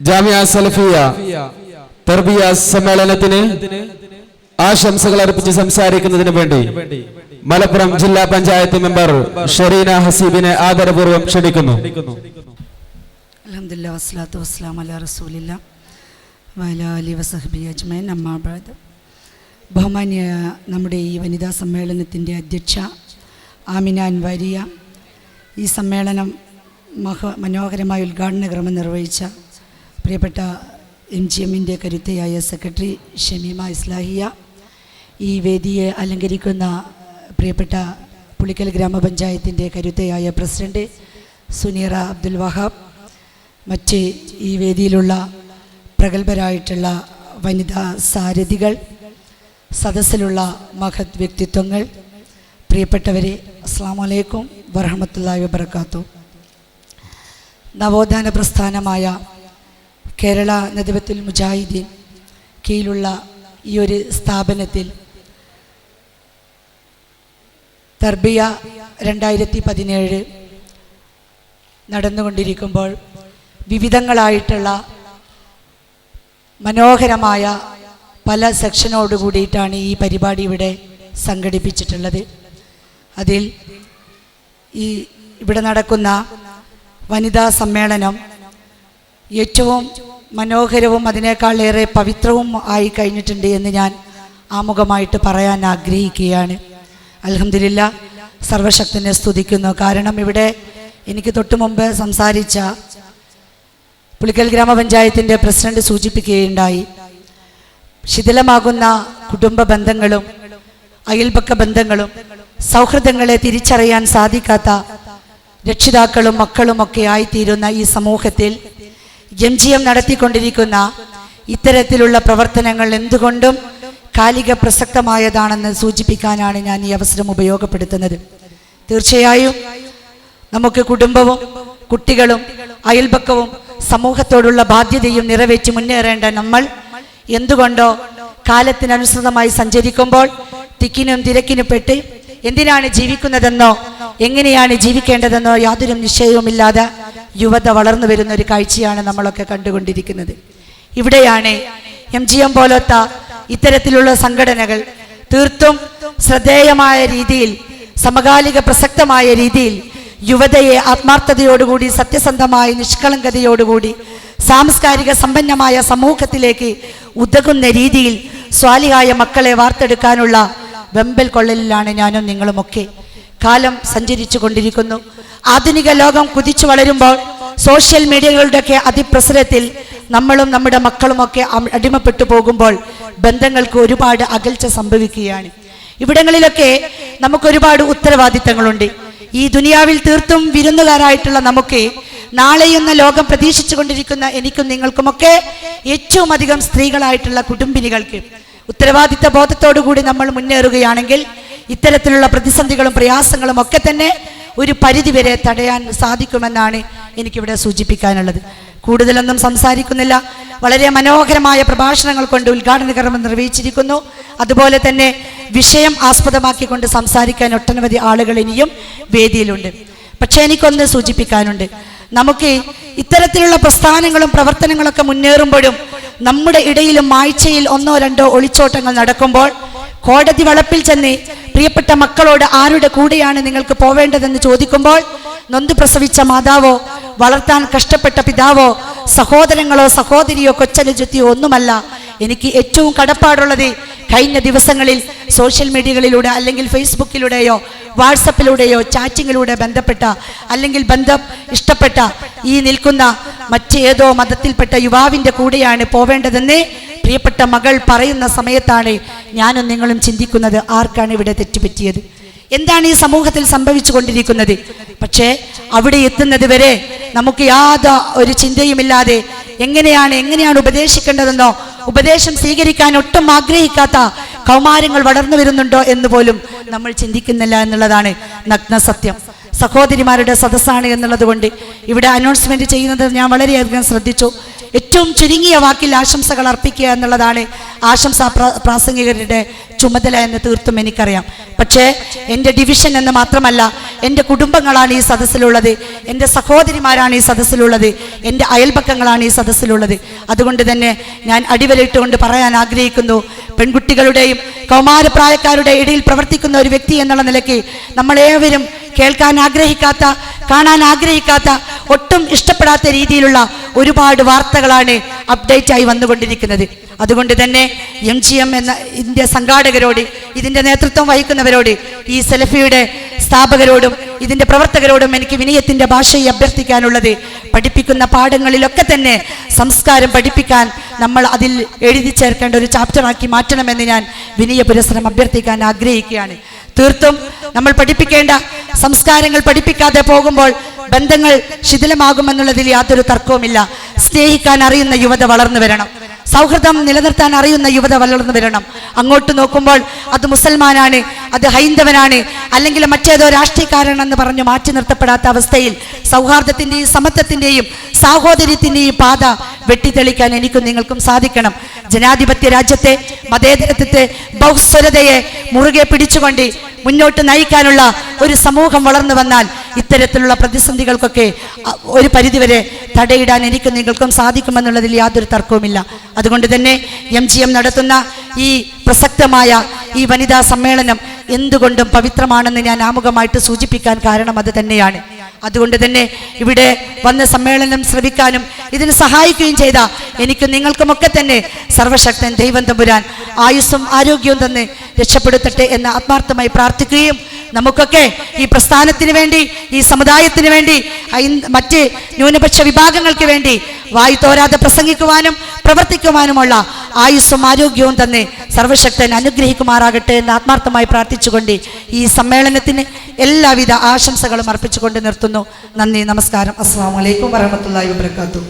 ജാമിയ സലഫിയ തെർബിയ സമ്മേളനത്തിന് ആശംസകൾ അർപ്പിച്ച് സംസാരിക്കുന്നതിന് വേണ്ടി മലപ്പുറം ജില്ലാ പഞ്ചായത്ത് മെമ്പർ ഷെറീന ഹസീബിനെ ആദരപൂർവം ക്ഷണിക്കുന്നു. അലഹമില്ല വസ്ലാത്തു വസ്സലാം അല റസൂലില്ല വല അലി വസഹബി അജ്മൈൻ അമ്മാബാദ് ബഹുമാന്യ നമ്മുടെ ഈ വനിതാ സമ്മേളനത്തിന്റെ അധ്യക്ഷ ആമിന അൻവാരിയ ഈ സമ്മേളനം മഹ മനോഹരമായ ഉദ്ഘാടന ക്രമം നിർവഹിച്ച പ്രിയപ്പെട്ട എം ജി എമ്മിന്റെ കരുത്തയായ സെക്രട്ടറി ഷമീമ ഇസ്ലാഹിയ ഈ വേദിയെ അലങ്കരിക്കുന്ന പ്രിയപ്പെട്ട പുളിക്കൽ ഗ്രാമപഞ്ചായത്തിന്റെ കരുത്തയായ പ്രസിഡന്റ് സുനീറ അബ്ദുൽ വഹാബ് മറ്റ് ഈ വേദിയിലുള്ള പ്രഗത്ഭരായിട്ടുള്ള വനിതാ സാരഥികൾ സദസ്സിലുള്ള മഹത് വ്യക്തിത്വങ്ങൾ പ്രിയപ്പെട്ടവരെ അസ്സാം വലൈക്കും വറഹമത്തല്ലാ വബർക്കാത്തു നവോത്ഥാന പ്രസ്ഥാനമായ കേരള നദിവത്തുൽ മുജാഹിദീൻ കീഴിലുള്ള ഈ ഒരു സ്ഥാപനത്തിൽ തർബിയ രണ്ടായിരത്തി പതിനേഴ് നടന്നുകൊണ്ടിരിക്കുമ്പോൾ വിവിധങ്ങളായിട്ടുള്ള മനോഹരമായ പല സെക്ഷനോട് കൂടിയിട്ടാണ് ഈ പരിപാടി ഇവിടെ സംഘടിപ്പിച്ചിട്ടുള്ളത്. അതിൽ ഈ ഇവിടെ നടക്കുന്ന വനിതാ സമ്മേളനം ഏറ്റവും മനോഹരവും അതിനേക്കാളേറെ പവിത്രവും ആയി കഴിഞ്ഞിട്ടുണ്ട് എന്ന് ഞാൻ ആമുഖമായിട്ട് പറയാൻ ആഗ്രഹിക്കുകയാണ്. അലഹമില്ല സർവശക്തനെ സ്തുതിക്കുന്നു. കാരണം ഇവിടെ എനിക്ക് തൊട്ടു മുമ്പ് സംസാരിച്ച പുളിക്കൽ ഗ്രാമപഞ്ചായത്തിന്റെ പ്രസിഡന്റ് സൂചിപ്പിക്കുകയുണ്ടായി. ശിഥിലമാകുന്ന കുടുംബ ബന്ധങ്ങളും അയൽപക്ക ബന്ധങ്ങളും സൗഹൃദങ്ങളെ തിരിച്ചറിയാൻ സാധിക്കാത്ത രക്ഷിതാക്കളും മക്കളുമൊക്കെ ആയിത്തീരുന്ന ഈ സമൂഹത്തിൽ എം ജി എം നടത്തിക്കൊണ്ടിരിക്കുന്ന ഇത്തരത്തിലുള്ള പ്രവർത്തനങ്ങൾ എന്തുകൊണ്ടും കാലിക പ്രസക്തമായതാണെന്ന് സൂചിപ്പിക്കാനാണ് ഞാൻ ഈ അവസരം ഉപയോഗപ്പെടുത്തുന്നത്. തീർച്ചയായും നമുക്ക് കുടുംബവും കുട്ടികളും അയൽപക്കവും സമൂഹത്തോടുള്ള ബാധ്യതയും നിറവേറ്റി മുന്നേറേണ്ട നമ്മൾ എന്തുകൊണ്ടോ കാലത്തിനനുസൃതമായി സഞ്ചരിക്കുമ്പോൾ തിക്കിനും തിരക്കിനും പെട്ട് എന്തിനാണ് ജീവിക്കുന്നതെന്നോ എങ്ങനെയാണ് ജീവിക്കേണ്ടതെന്നോ യാതൊരു നിശ്ചയവുമില്ലാതെ യുവത വളർന്നു വരുന്ന ഒരു കാഴ്ചയാണ് നമ്മളൊക്കെ കണ്ടുകൊണ്ടിരിക്കുന്നത്. ഇവിടെയാണ് എം ജി എം പോലത്ത ഇത്തരത്തിലുള്ള സംഘടനകൾ തീർത്തും ശ്രദ്ധേയമായ രീതിയിൽ സമകാലിക പ്രസക്തമായ രീതിയിൽ യുവതയെ ആത്മാർത്ഥതയോടുകൂടി സത്യസന്ധമായി നിഷ്കളങ്കതയോടുകൂടി സാംസ്കാരിക സമ്പന്നമായ സമൂഹത്തിലേക്ക് ഉതകുന്ന രീതിയിൽ സ്വാലിഹായ മക്കളെ വാർത്തെടുക്കാനുള്ള വെമ്പൽ കൊള്ളലിലാണ് ഞാനും നിങ്ങളുമൊക്കെ. കാലം സഞ്ചരിച്ചു കൊണ്ടിരിക്കുന്നു. ആധുനിക ലോകം കുതിച്ചു വളരുമ്പോൾ സോഷ്യൽ മീഡിയകളുടെയൊക്കെ അതിപ്രസരത്തിൽ നമ്മളും നമ്മുടെ മക്കളുമൊക്കെ അടിമപ്പെട്ടു പോകുമ്പോൾ ബന്ധങ്ങൾക്ക് ഒരുപാട് അകൽച്ച സംഭവിക്കുകയാണ്. ഇവിടങ്ങളിലൊക്കെ നമുക്ക് ഒരുപാട് ഉത്തരവാദിത്തങ്ങളുണ്ട്. ഈ ദുനിയാവിൽ തീർത്തും വിരുന്നുകാരായിട്ടുള്ള നമുക്ക് നാളെയെന്ന ലോകം പ്രതീക്ഷിച്ചു കൊണ്ടിരിക്കുന്ന എനിക്കും നിങ്ങൾക്കുമൊക്കെ ഏറ്റവും അധികം സ്ത്രീകളായിട്ടുള്ള കുടുംബിനികൾക്ക് ഉത്തരവാദിത്ത ബോധത്തോടു കൂടി നമ്മൾ മുന്നേറുകയാണെങ്കിൽ ഇത്തരത്തിലുള്ള പ്രതിസന്ധികളും പ്രയാസങ്ങളും ഒക്കെ തന്നെ ഒരു പരിധിവരെ തടയാൻ സാധിക്കുമെന്നാണ് എനിക്കിവിടെ സൂചിപ്പിക്കാനുള്ളത്. കൂടുതലൊന്നും സംസാരിക്കുന്നില്ല. വളരെ മനോഹരമായ പ്രഭാഷണങ്ങൾ കൊണ്ട് ഉദ്ഘാടന കർമ്മം നിർവഹിച്ചിരിക്കുന്നു. അതുപോലെ തന്നെ വിഷയം ആസ്പദമാക്കിക്കൊണ്ട് സംസാരിക്കാൻ ഒട്ടനവധി ആളുകൾ ഇനിയും വേദിയിലുണ്ട്. പക്ഷേ എനിക്കൊന്ന് സൂചിപ്പിക്കാനുണ്ട്. നമുക്ക് ഇത്തരത്തിലുള്ള പ്രസ്ഥാനങ്ങളും പ്രവർത്തനങ്ങളൊക്കെ മുന്നേറുമ്പോഴും നമ്മുടെ ഇടയിലും ആഴ്ചയിൽ ഒന്നോ രണ്ടോ ഒളിച്ചോട്ടങ്ങൾ നടക്കുമ്പോൾ കോടതി വളപ്പിൽ ചെന്ന് പ്രിയപ്പെട്ട മക്കളോട് ആരുടെ കൂടെയാണ് നിങ്ങൾക്ക് പോവേണ്ടതെന്ന് ചോദിക്കുമ്പോൾ നൊന്തു പ്രസവിച്ച മാതാവോ വളർത്താൻ കഷ്ടപ്പെട്ട പിതാവോ സഹോദരങ്ങളോ സഹോദരിയോ കൊച്ചനു കൊച്ചനുജത്തിയോ ഒന്നുമല്ല. എനിക്ക് ഏറ്റവും കടപ്പാടുള്ളത് കഴിഞ്ഞ ദിവസങ്ങളിൽ സോഷ്യൽ മീഡിയകളിലൂടെ അല്ലെങ്കിൽ ഫേസ്ബുക്കിലൂടെയോ വാട്സപ്പിലൂടെയോ ചാറ്റിങ്ങിലൂടെ ബന്ധപ്പെട്ട അല്ലെങ്കിൽ ബന്ധം ഇഷ്ടപ്പെട്ട ഈ നിൽക്കുന്ന മറ്റേതോ മതത്തിൽപ്പെട്ട യുവാവിന്റെ കൂടെയാണ് പോവേണ്ടതെന്ന് പ്രിയപ്പെട്ട മകൾ പറയുന്ന സമയത്താണ് ഞാനും നിങ്ങളും ചിന്തിക്കുന്നത് ആർക്കാണ് ഇവിടെ തെറ്റുപറ്റിയത്? എന്താണ് ഈ സമൂഹത്തിൽ സംഭവിച്ചു കൊണ്ടിരിക്കുന്നത് പക്ഷേ അവിടെ എത്തുന്നത് വരെ നമുക്ക് യാതൊരു ഒരു ചിന്തയുമില്ലാതെ എങ്ങനെയാണ് എങ്ങനെയാണ് ഉപദേശിക്കേണ്ടതെന്നോ ഉപദേശം സ്വീകരിക്കാൻ ഒട്ടും ആഗ്രഹിക്കാത്ത കൗമാരങ്ങൾ വളർന്നു വരുന്നുണ്ടോ എന്ന് പോലും നമ്മൾ ചിന്തിക്കുന്നില്ല എന്നുള്ളതാണ് നഗ്ന സത്യം. സഹോദരിമാരുടെ സദസ്സാണ് എന്നുള്ളത് കൊണ്ട് ഇവിടെ അനൗൺസ്മെന്റ് ചെയ്യുന്നത് ഞാൻ വളരെയധികം ശ്രദ്ധിച്ചു. ഏറ്റവും ചുരുങ്ങിയ വാക്കിൽ ആശംസകൾ അർപ്പിക്കുക എന്നുള്ളതാണ് ആശംസാ പ്ര- പ്രാസംഗികരുടെ ചുമതല എന്ന് തീർത്തും എനിക്കറിയാം. പക്ഷേ എന്റെ ഡിവിഷൻ എന്ന് മാത്രമല്ല എന്റെ കുടുംബങ്ങളാണ് ഈ സദസ്സിലുള്ളത് എന്റെ സഹോദരിമാരാണ് ഈ സദസ്സിലുള്ളത് എന്റെ അയൽപക്കങ്ങളാണ് ഈ സദസ്സിലുള്ളത്. അതുകൊണ്ട് തന്നെ ഞാൻ അടിവരയിട്ടുകൊണ്ട് പറയാൻ ആഗ്രഹിക്കുന്നു പെൺകുട്ടികളുടെയും കൗമാരപ്രായക്കാരുടെ ഇടയിൽ പ്രവർത്തിക്കുന്ന ഒരു വ്യക്തി എന്നുള്ള നിലയ്ക്ക് നമ്മളേവരും കേൾക്കാൻ ആഗ്രഹിക്കാത്ത കാണാൻ ആഗ്രഹിക്കാത്ത ഒട്ടും ഇഷ്ടപ്പെടാത്ത രീതിയിലുള്ള ഒരുപാട് വാർത്തകളാണ് അപ്ഡേറ്റ് ആയി വന്നുകൊണ്ടിരിക്കുന്നത്. അതുകൊണ്ട് തന്നെ എം ജി എം എന്ന ഇന്ത്യ സംഘാടകരോട് ഇതിന്റെ നേതൃത്വം വഹിക്കുന്നവരോട് ഈ സെലഫിയുടെ സ്ഥാപകരോടും ഇതിന്റെ പ്രവർത്തകരോടും എനിക്ക് വിനയത്തിന്റെ ഭാഷയെ അഭ്യർത്ഥിക്കാനുള്ളത് പഠിപ്പിക്കുന്ന പാഠങ്ങളിലൊക്കെ തന്നെ സംസ്കാരം പഠിപ്പിക്കാൻ നമ്മൾ അതിൽ എഴുതി ചേർക്കേണ്ട ഒരു ചാപ്റ്ററാക്കി മാറ്റണമെന്ന് ഞാൻ വിനയ പുരസ്സരം അഭ്യർത്ഥിക്കാൻ ആഗ്രഹിക്കുകയാണ്. തീർത്തും നമ്മൾ പഠിപ്പിക്കേണ്ട സംസ്കാരങ്ങൾ പഠിപ്പിക്കാതെ പോകുമ്പോൾ ബന്ധങ്ങൾ ശിഥിലമാകുമെന്നുള്ളതിൽ യാതൊരു തർക്കവുമില്ല. സ്നേഹിക്കാൻ അറിയുന്ന യുവത വളർന്നു വരണം. സൗഹൃദം നിലനിർത്താൻ അറിയുന്ന യുവത വളർന്നു വരണം. അങ്ങോട്ട് നോക്കുമ്പോൾ അത് മുസൽമാനാണ് അത് ഹൈന്ദവനാണ് അല്ലെങ്കിൽ മറ്റേതോ രാഷ്ട്രീയക്കാരനെന്ന് പറഞ്ഞു മാറ്റി നിർത്തപ്പെടാത്ത അവസ്ഥയിൽ സൗഹാർദ്ദത്തിന്റെയും സമത്വത്തിന്റെയും സാഹോദര്യത്തിന്റെയും പാത വെട്ടിത്തെളിക്കാൻ എനിക്കും നിങ്ങൾക്കും സാധിക്കണം. ജനാധിപത്യ രാജ്യത്തെ മതേതരത്വത്തെ ബഹുസ്വരതയെ മുറുകെ പിടിച്ചുകൊണ്ട് മുന്നോട്ട് നയിക്കാനുള്ള ഒരു സമൂഹം വളർന്നു വന്നാൽ ഇത്തരത്തിലുള്ള പ്രതിസന്ധികൾക്കൊക്കെ ഒരു പരിധിവരെ തടയിടാൻ എനിക്കും നിങ്ങൾക്കും സാധിക്കുമെന്നുള്ളതിൽ യാതൊരു തർക്കവുമില്ല. അതുകൊണ്ട് തന്നെ എം ജി എം നടത്തുന്ന ഈ പ്രസക്തമായ ഈ വനിതാ സമ്മേളനം എന്തുകൊണ്ടും പവിത്രമാണെന്ന് ഞാൻ ആമുഖമായിട്ട് സൂചിപ്പിക്കാൻ കാരണം അത് തന്നെയാണ്. അതുകൊണ്ട് തന്നെ ഇവിടെ വന്ന സമ്മേളനം ശ്രവിക്കാനും ഇതിന് സഹായിക്കുകയും ചെയ്ത എനിക്ക് നിങ്ങൾക്കുമൊക്കെ തന്നെ സർവശക്തൻ ദൈവം തമ്പുരാൻ ആയുസ്സും ആരോഗ്യവും തന്നെ രക്ഷപ്പെടുത്തട്ടെ എന്ന് ആത്മാർത്ഥമായി പ്രാർത്ഥിക്കുകയും നമുക്കൊക്കെ ഈ പ്രസ്ഥാനത്തിന് വേണ്ടി ഈ സമുദായത്തിന് വേണ്ടി മറ്റ് ന്യൂനപക്ഷ വിഭാഗങ്ങൾക്ക് വേണ്ടി വായു തോരാതെ പ്രസംഗിക്കുവാനും പ്രവർത്തിക്കുവാനുമുള്ള ആയുസ്സും ആരോഗ്യവും തന്നെ സർവശക്തൻ അനുഗ്രഹിക്കുമാറാകട്ടെ എന്ന് ആത്മാർത്ഥമായി പ്രാർത്ഥിച്ചുകൊണ്ട് ഈ സമ്മേളനത്തിന് എല്ലാവിധ ആശംസകളും അർപ്പിച്ചുകൊണ്ട് നിർത്തുന്നു. നന്ദി നമസ്കാരം. അസ്സാം വലൈക്കും വരഹമത്തല്ലാ വാബർക്കാത്തു